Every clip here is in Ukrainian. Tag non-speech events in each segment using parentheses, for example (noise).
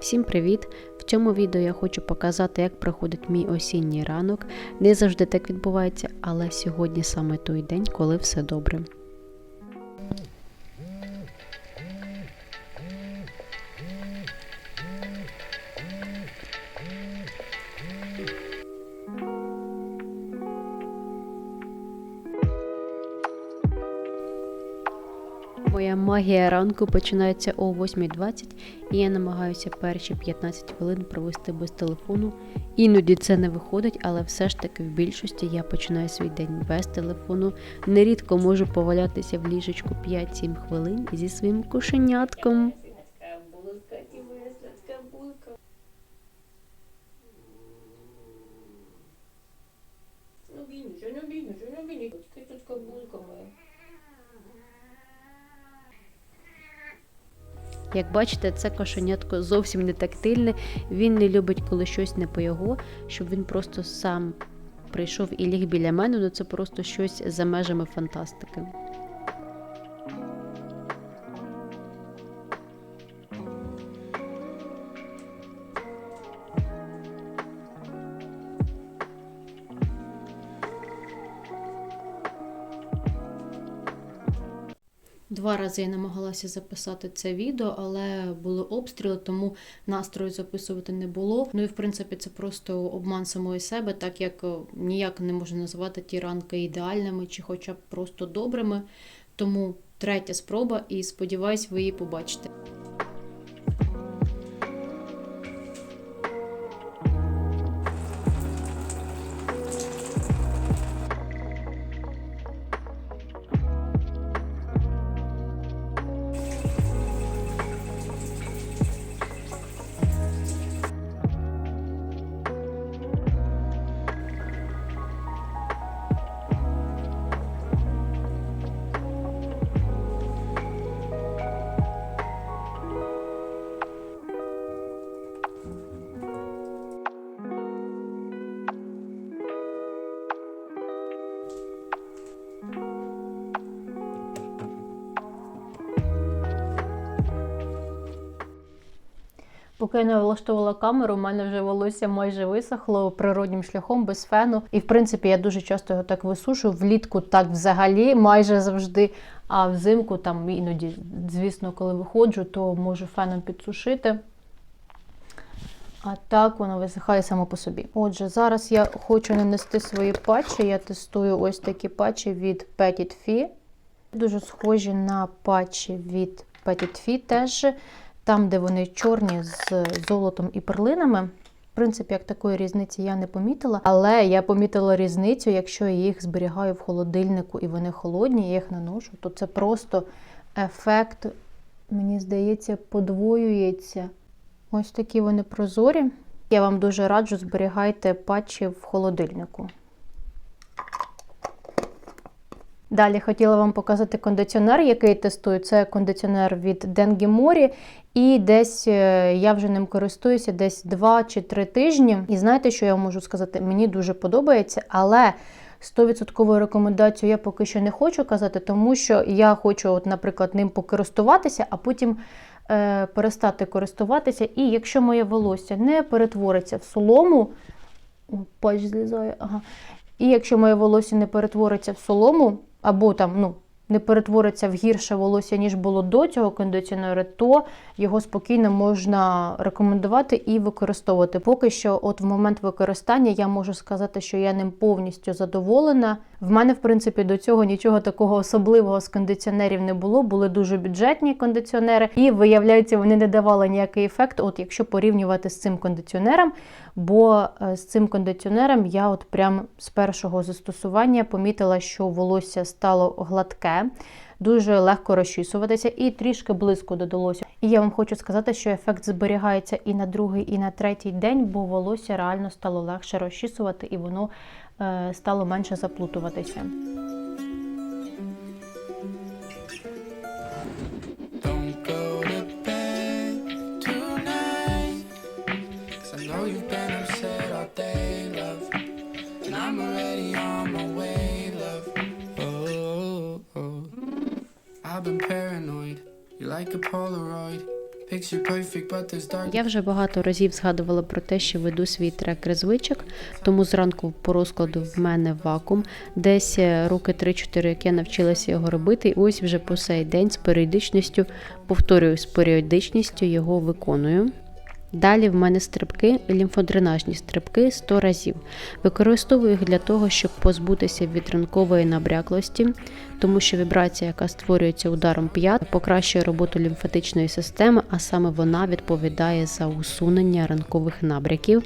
Всім привіт! В цьому відео я хочу показати, як проходить мій осінній ранок. Не завжди так відбувається, але сьогодні саме той день, коли все добре. Магія ранку починається о 8.20 і я намагаюся перші 15 хвилин провести без телефону. Іноді це не виходить, але все ж таки в більшості я починаю свій день без телефону. Нерідко можу повалятися в ліжечку 5-7 хвилин зі своїм кошенятком. Як бачите, це кошенятко зовсім не тактильне. Він не любить, коли щось не по його, щоб він просто сам прийшов і ліг біля мене, ну це просто щось за межами фантастики. Два рази я намагалася записати це відео, але були обстріли, тому настрою записувати не було. Ну і в принципі це просто обман самої себе, так як е, ніяк не можу називати ті ранки ідеальними чи хоча б просто добрими. Тому третя спроба, і сподіваюсь, ви її побачите. Поки я не влаштовувала камеру, у мене вже волосся майже висохло природнім шляхом без фену. І в принципі я дуже часто його так висушую. Влітку так взагалі майже завжди. А взимку там іноді, звісно, коли виходжу, то можу феном підсушити. А так воно висихає само по собі. Отже, зараз я хочу нанести свої патчі. Я тестую ось такі патчі від Petit Fee. Дуже схожі на патчі від Petit Fee теж. Там, де вони чорні з золотом і перлинами. В принципі, як такої різниці я не помітила, але я помітила різницю, якщо я їх зберігаю в холодильнику і вони холодні, я їх наношу, то це просто ефект, мені здається, подвоюється. Ось такі вони прозорі. Я вам дуже раджу зберігайте патчі в холодильнику. Далі хотіла вам показати кондиціонер, який тестую. Це кондиціонер від Dengi Mori. І десь е, я вже ним користуюся десь 2 чи 3 тижні. І знаєте, що я можу сказати? Мені дуже подобається, але 100% рекомендацію я поки що не хочу казати, тому що я хочу, от, наприклад, ним покористуватися, а потім е, перестати користуватися. І якщо моє волосся не перетвориться в солому, пач злізає, ага. І якщо моє волосся не перетвориться в солому, або там, ну, не перетвориться в гірше волосся, ніж було до цього кондиціонера, то його спокійно можна рекомендувати і використовувати. Поки що, от в момент використання, я можу сказати, що я ним повністю задоволена. В мене, в принципі, до цього нічого такого особливого з кондиціонерів не було. Були дуже бюджетні кондиціонери, і виявляється, вони не давали ніякий ефект. От якщо порівнювати з цим кондиціонером, бо е, з цим кондиціонером я от прям з першого застосування помітила, що волосся стало гладке. Дуже легко розчісуватися і трішки близько додалося. І я вам хочу сказати, що ефект зберігається і на другий, і на третій день, бо волосся реально стало легше розчісувати і воно стало менше заплутуватися. Я вже багато разів згадувала про те, що веду свій трекер звичок, тому зранку по розкладу в мене вакуум. Десь е, роки 3-4, як я навчилася його робити, і ось вже по сей день з періодичністю, повторюю, з періодичністю його виконую. Далі в мене стрибки, лімфодренажні стрибки 100 разів. Використовую їх для того, щоб позбутися від ранкової набряклості, тому що вібрація, яка створюється ударом п'ят, покращує роботу лімфатичної системи, а саме вона відповідає за усунення ранкових набряків.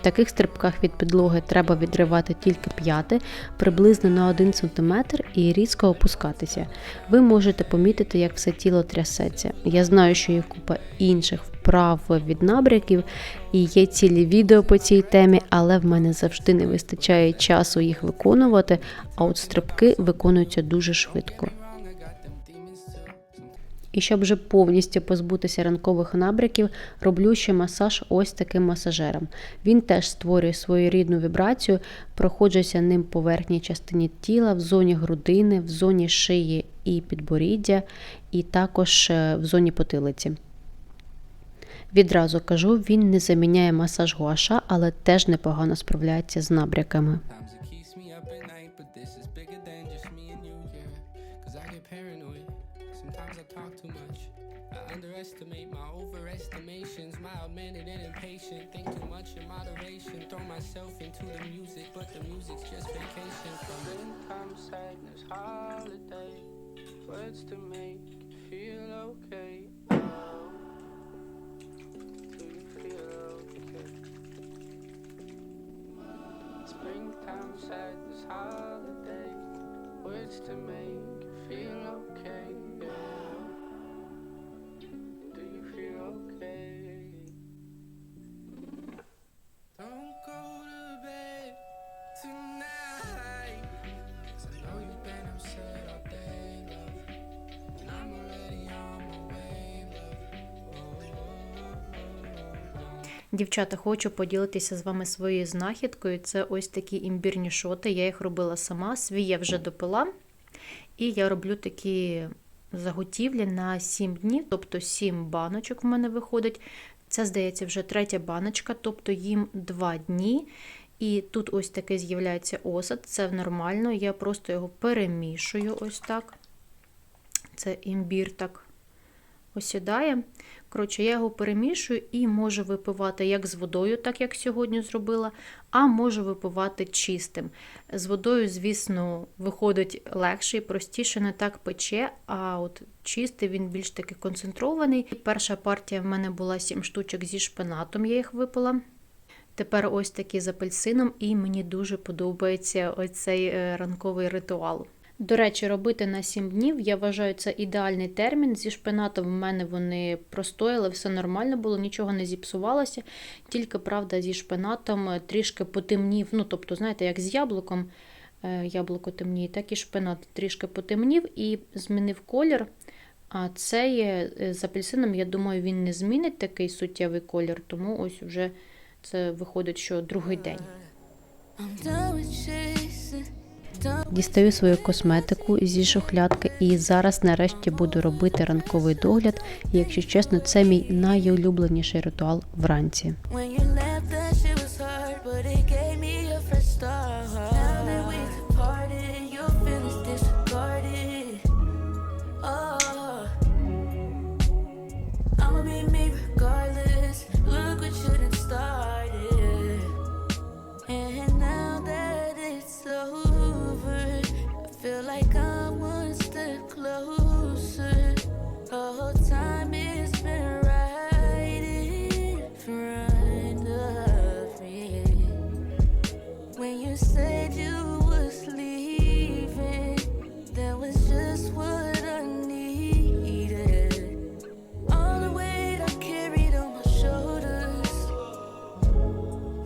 В таких стрибках від підлоги треба відривати тільки п'яти, приблизно на 1 см і різко опускатися. Ви можете помітити, як все тіло трясеться. Я знаю, що є купа інших вправ від набряків, і є цілі відео по цій темі, але в мене завжди не вистачає часу їх виконувати, а от стрибки виконуються дуже швидко. І щоб вже повністю позбутися ранкових набряків, роблю ще масаж ось таким масажером. Він теж створює свою рідну вібрацію, проходжуся ним по верхній частині тіла, в зоні грудини, в зоні шиї і підборіддя, і також е, в зоні потилиці. Відразу кажу, він не заміняє масаж гуаша, але теж непогано справляється з набряками. Sometimes it keeps me up Springtime this holiday. Words to make you feel okay. Дівчата, хочу поділитися з вами своєю знахідкою. Це ось такі імбірні шоти. Я їх робила сама. Свій я вже допила. І я роблю такі заготівлі на 7 днів, тобто 7 баночок в мене виходить. Це, здається, вже третя баночка, тобто їм 2 дні. І тут ось таке з'являється осад, це нормально. Я просто його перемішую ось так. Це імбір так осідає. Коротше, я його перемішую і можу випивати як з водою, так як сьогодні зробила, а можу випивати чистим. З водою, звісно, виходить легше і простіше, не так пече, а от чистий він більш таки концентрований. Перша партія в мене була 7 штучок зі шпинатом, я їх випила. Тепер ось такі з апельсином, і мені дуже подобається оцей е, ранковий ритуал. До речі, робити на 7 днів, я вважаю, це ідеальний термін. Зі шпинатом в мене вони простояли, все нормально було, нічого не зіпсувалося. Тільки, правда, зі шпинатом е, трішки потемнів. Ну, тобто, знаєте, як з яблуком е, яблуко темніє, так і шпинат трішки потемнів і змінив колір. А цей е, з апельсином, я думаю, він не змінить такий суттєвий колір, тому ось вже це виходить, що другий день. Дістаю свою косметику зі шухлядки і зараз нарешті буду робити ранковий догляд. І, якщо чесно, це мій найулюбленіший ритуал вранці. When you said you was leaving, that was just what I needed. All the weight I carried on my shoulders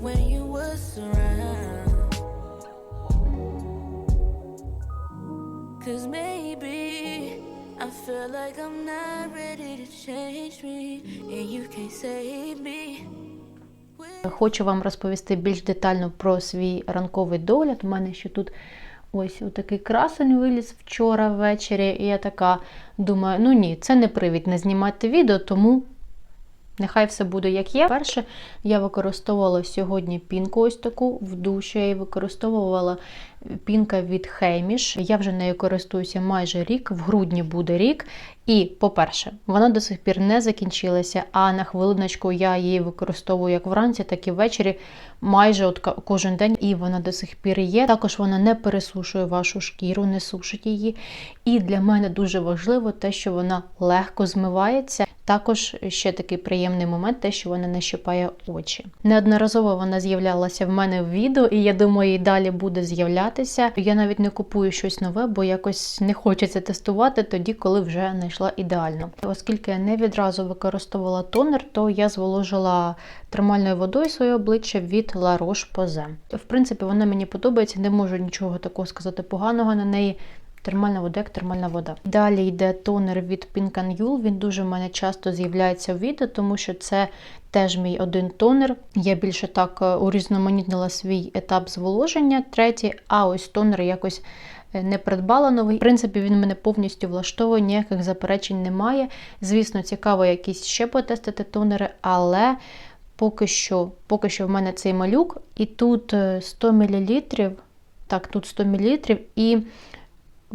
when you was around. Cause maybe I feel like I'm not ready to change me, and you can't save me. Хочу вам розповісти більш детально про свій ранковий догляд. У мене ще тут ось такий красень виліз вчора ввечері. І я така думаю, ну ні, це не привід не знімати відео, тому Нехай все буде як є. Перше, я використовувала сьогодні пінку ось таку в душі. Я її використовувала пінка від Хейміш. Я вже нею користуюся майже рік, в грудні буде рік. І, по-перше, вона до сих пір не закінчилася, а на хвилиночку я її використовую як вранці, так і ввечері, майже от кожен день, і вона до сих пір є. Також вона не пересушує вашу шкіру, не сушить її. І для мене дуже важливо те, що вона легко змивається. Також ще такий приємний момент, те, що вона не щипає очі. Неодноразово вона з'являлася в мене в відео, і я думаю, і далі буде з'являтися. Я навіть не купую щось нове, бо якось не хочеться тестувати тоді, коли вже знайшла ідеально. Оскільки я не відразу використовувала тонер, то я зволожила термальною водою своє обличчя від La Roche-Posay. В принципі, вона мені подобається, не можу нічого такого сказати поганого на неї. Термальна вода, як термальна вода. Далі йде тонер від Pink and Yule. Він дуже в мене часто з'являється в відео, тому що це теж мій один тонер. Я більше так е, урізноманітнила свій етап зволоження, третій, а ось тонер якось е, не придбала новий. В принципі, він мене повністю влаштовує, ніяких заперечень немає. Звісно, цікаво якісь ще потестити тонери, але поки що, поки що в мене цей малюк, і тут е, 100 мл. Так, тут 100 мл, і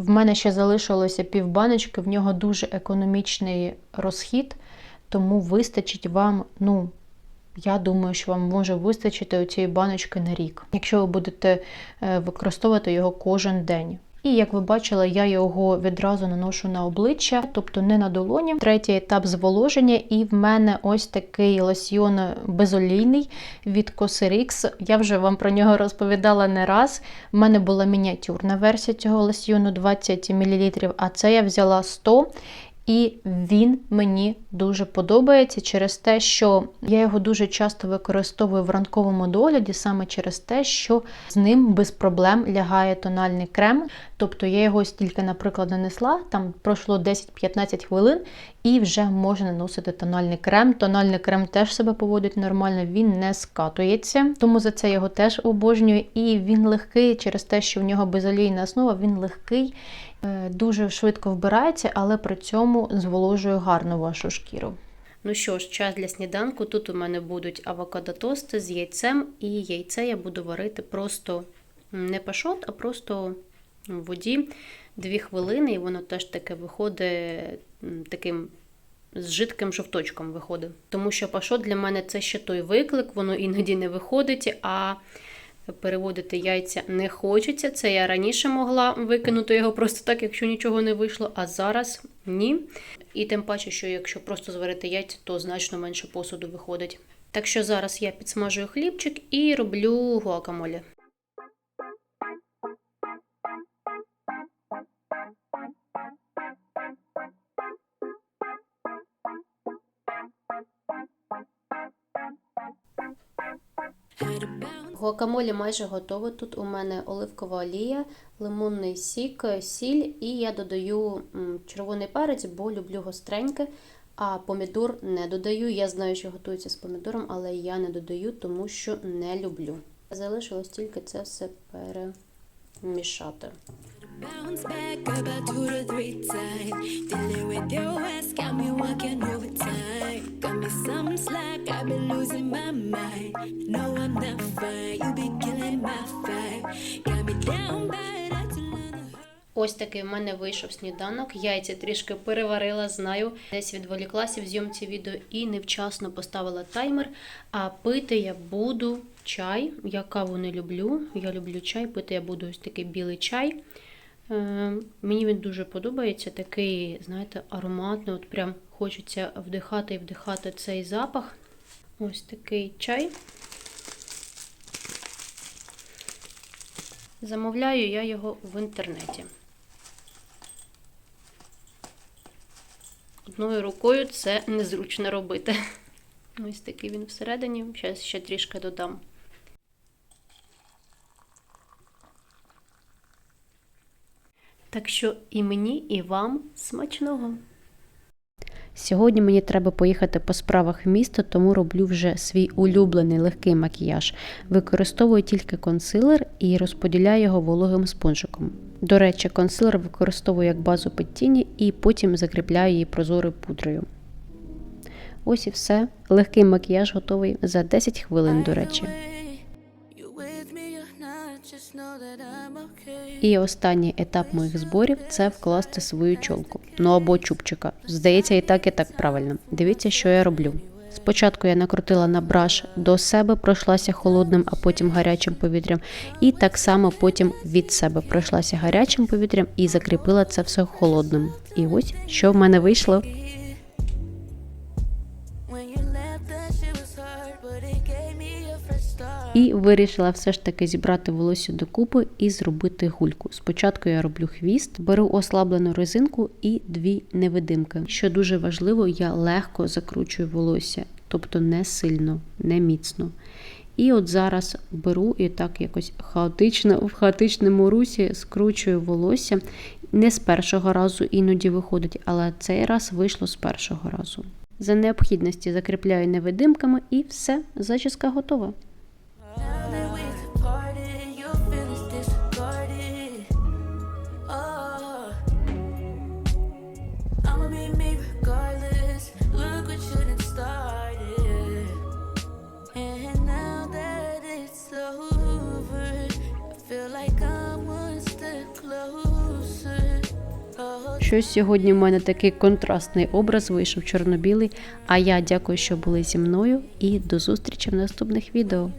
в мене ще залишилося півбаночки, в нього дуже економічний розхід, тому вистачить вам, ну, я думаю, що вам може вистачити цієї баночки на рік, якщо ви будете е, використовувати його кожен день. І як ви бачили, я його відразу наношу на обличчя, тобто не на долоні. Третій етап зволоження, і в мене ось такий лосьйон безолійний від Cosrx. Я вже вам про нього розповідала не раз. В мене була мініатюрна версія цього лосьйону 20 мл, а це я взяла 100 і він мені дуже подобається через те, що я його дуже часто використовую в ранковому догляді, саме через те, що з ним без проблем лягає тональний крем. Тобто я його стільки, наприклад, нанесла, там пройшло 10-15 хвилин, і вже можна наносити тональний крем. Тональний крем теж себе поводить нормально, він не скатується, тому за це його теж обожнюю. І він легкий через те, що в нього безолійна основа, він легкий. Е, Дуже швидко вбирається, але при цьому зволожує гарно вашу шкіру. Ну що ж, час для сніданку. Тут у мене будуть авокадо-тости з яйцем, і яйце я буду варити просто не пашот, а просто в воді 2 хвилини, і воно теж таке виходить таким з жидким жовточком виходить. Тому що пашот для мене це ще той виклик, воно іноді не виходить, а переводити яйця не хочеться. Це я раніше могла викинути його просто так, якщо нічого не вийшло, а зараз ні. І тим паче, що якщо просто зварити яйця, то значно менше посуду виходить. Так що зараз я підсмажую хлібчик і роблю гуакамолі. Гуакамолі майже готове. Тут у мене оливкова олія, лимонний сік, сіль, і я додаю червоний перець, бо люблю гостреньке. А помідор не додаю. Я знаю, що готується з помідором, але я не додаю, тому що не люблю. Залишилось тільки це все перемішати. Ось такий в мене вийшов сніданок. Яйця трішки переварила, знаю. Десь відволіклася в зйомці відео і невчасно поставила таймер. А пити я буду чай. Я каву не люблю. Я люблю чай. Пити я буду ось такий білий чай. Е, мені він дуже подобається. Такий, знаєте, ароматний. От прям хочеться вдихати і вдихати цей запах. Ось такий чай. Замовляю я його в інтернеті. Одною рукою це незручно робити. (laughs) Ось такий він всередині. Зараз ще трішки додам. Так що і мені, і вам смачного. Сьогодні мені треба поїхати по справах в місто, тому роблю вже свій улюблений легкий макіяж. Використовую тільки консилер і розподіляю його вологим спонжиком. До речі, консилер використовую як базу під тіні і потім закріпляю її прозорою пудрою. Ось і все. Легкий макіяж готовий за 10 хвилин, до речі. І останній етап моїх зборів це вкласти свою чолку. Ну або чубчика. Здається, і так, і так правильно. Дивіться, що я роблю. Спочатку я накрутила на браш до себе, пройшлася холодним, а потім гарячим повітрям. І так само потім від себе пройшлася гарячим повітрям і закріпила це все холодним. І ось що в мене вийшло. І вирішила все ж таки зібрати волосся докупи і зробити гульку. Спочатку я роблю хвіст, беру ослаблену резинку і дві невидимки. Що дуже важливо, я легко закручую волосся, тобто не сильно, не міцно. І от зараз беру і так якось хаотично, в хаотичному русі скручую волосся. Не з першого разу іноді виходить, але цей раз вийшло з першого разу. За необхідності закріпляю невидимками і все, зачіска готова. Now that we've departed, your feelings disregarded. Oh, I'ma be me regardless. Look what you done started. And now that it's over, I feel like I'm one step closer. Oh, Щось сьогодні в мене такий контрастний образ вийшов чорно-білий. А я дякую, що були зі мною, і до зустрічі в наступних відео.